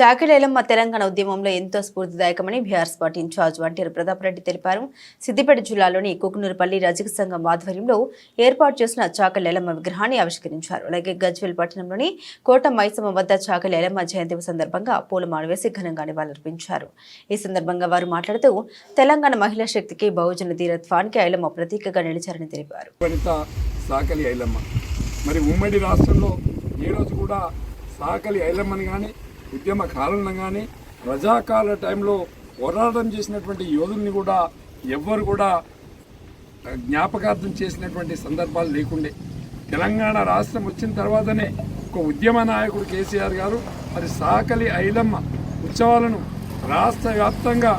చాకిలేలమ్మ తెలంగాణ ఉద్యమంలో ఎంతో స్ఫూర్తిదాయకమని BRS party in charge Vanteru Pratap Reddy తెలిపారు. సిద్దిపేట జిల్లాలోని కుకునూరుపల్లి రజక సంఘం ఆధ్వర్యంలో ఏర్పాటు చేసిన చాకలేలమ్మ విగ్రహాన్ని ఆవిష్కరించారు. అలాగే గజ్వేల్ పట్టణంలోని కోట మైసమ్మ వద్ద చాకలేలమ్మ జయంతి సందర్భంగా పూలమాల వేసి ఘనంగా నివాళులర్పించారు. ఈ సందర్భంగా వారు మాట్లాడుతూ తెలంగాణ మహిళా శక్తికి బహుజన ధీరత్వానికి ఐలమ్మ ప్రతీకగా నిలిచారని తెలిపారు. సాకలి ఐలమ్మ. మరి ఉమ్మడి రాష్ట్రంలో ఈ రోజు కూడా సాకలి ఐలమ్మని కానీ ఉద్యమ కాలంలో కానీ రజాకాల టైంలో పోరాటం చేసినటువంటి యోధుల్ని కూడా ఎవ్వరు కూడా జ్ఞాపకార్థం చేసినటువంటి సందర్భాలు లేకుండే. తెలంగాణ రాష్ట్రం వచ్చిన తర్వాతనే ఒక ఉద్యమ నాయకుడు కేసీఆర్ గారు మరి సాకలి ఐలమ్మ ఉత్సవాలను రాష్ట్ర వ్యాప్తంగా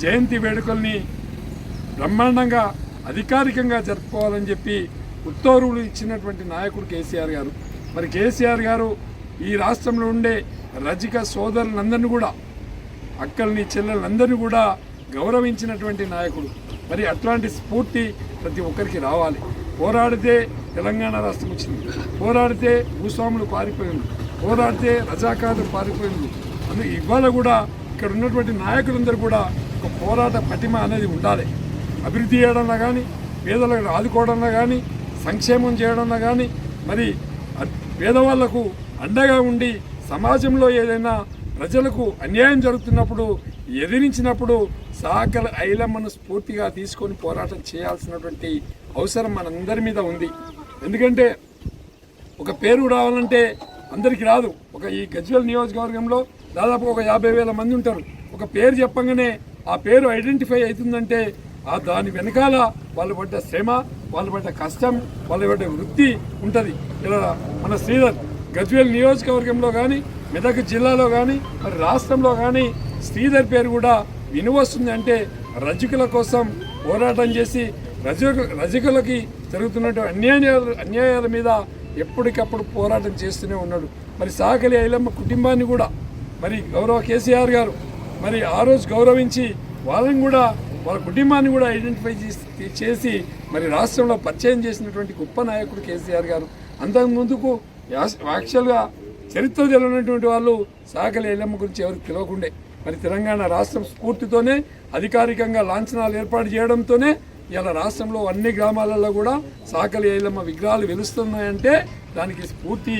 జయంతి వేడుకల్ని బ్రహ్మాండంగా అధికారికంగా జరుపుకోవాలని చెప్పి ఉత్తర్వులు ఇచ్చినటువంటి నాయకుడు కేసీఆర్ గారు. మరి కేసీఆర్ గారు ఈ రాష్ట్రంలో ఉండే రజిక సోదరులందరినీ కూడా అక్కల్ని చెల్లెలందరినీ కూడా గౌరవించినటువంటి నాయకుడు. మరి అట్లాంటి స్ఫూర్తి ప్రతి ఒక్కరికి రావాలి. పోరాడితే తెలంగాణ రాష్ట్రం వచ్చింది. పోరాడితే భూస్వాములు పారిపోయింది పోరాడితే రజాకారులు పారిపోయింది అందుకే ఇవాళ కూడా ఇక్కడ ఉన్నటువంటి నాయకులందరూ కూడా ఒక పోరాట పటిమ అనేది ఉండాలి. అభివృద్ధి చేయడంలో కానీ పేదలకు ఆదుకోవడంలో కానీ సంక్షేమం చేయడంలో కానీ మరి పేదవాళ్ళకు అండగా ఉండి సమాజంలో ఏదైనా ప్రజలకు అన్యాయం జరుగుతున్నప్పుడు ఎదిరించినప్పుడు సాకల ఐలమ్మను స్ఫూర్తిగా తీసుకొని పోరాటం చేయాల్సినటువంటి అవసరం మనందరి మీద ఉంది. ఎందుకంటే ఒక పేరు రావాలంటే అందరికీ రాదు. ఒక ఈ గజ్వేల్ నియోజకవర్గంలో దాదాపు ఒక యాభై వేల మంది ఉంటారు. ఒక పేరు చెప్పంగానే ఆ పేరు ఐడెంటిఫై అవుతుందంటే ఆ దాని వెనకాల వాళ్ళు పడ్డ శ్రమ వాళ్ళు పడ్డ కష్టం వాళ్ళు పడ్డ వృత్తి ఉంటుంది. ఇలా మన శ్రీధర్ గజ్వేల్ నియోజకవర్గంలో కానీ మెదక్ జిల్లాలో కానీ మరి రాష్ట్రంలో కానీ శ్రీధర్ పేరు కూడా వినువస్తుంది అంటే రజకుల కోసం పోరాటం చేసి రజకు రజకులకి జరుగుతున్నట్టు అన్యాయాల అన్యాయాల మీద ఎప్పటికప్పుడు పోరాటం చేస్తూనే ఉన్నాడు. మరి సాకలి ఐలమ్మ కుటుంబాన్ని కూడా మరి గౌరవ కేసీఆర్ గారు మరి ఆ రోజు గౌరవించి వాళ్ళని కూడా వాళ్ళ కుటుంబాన్ని కూడా ఐడెంటిఫై చేసి చేసి మరి రాష్ట్రంలో పరిచయం చేసినటువంటి గొప్ప నాయకుడు కేసీఆర్ గారు. అంతకు ముందుకు యాక్చువల్గా చరిత్ర తెలియనటువంటి వాళ్ళు సాకలి ఎల్లమ్మ గురించి ఎవరికి తెలియకుండే మరి తెలంగాణ రాష్ట్రం స్ఫూర్తితోనే అధికారికంగా లాంఛనాలు ఏర్పాటు చేయడంతోనే ఇలా రాష్ట్రంలో అన్ని గ్రామాలలో కూడా సాకలి ఐలమ్మ విగ్రహాలు వెలుస్తున్నాయంటే దానికి స్ఫూర్తి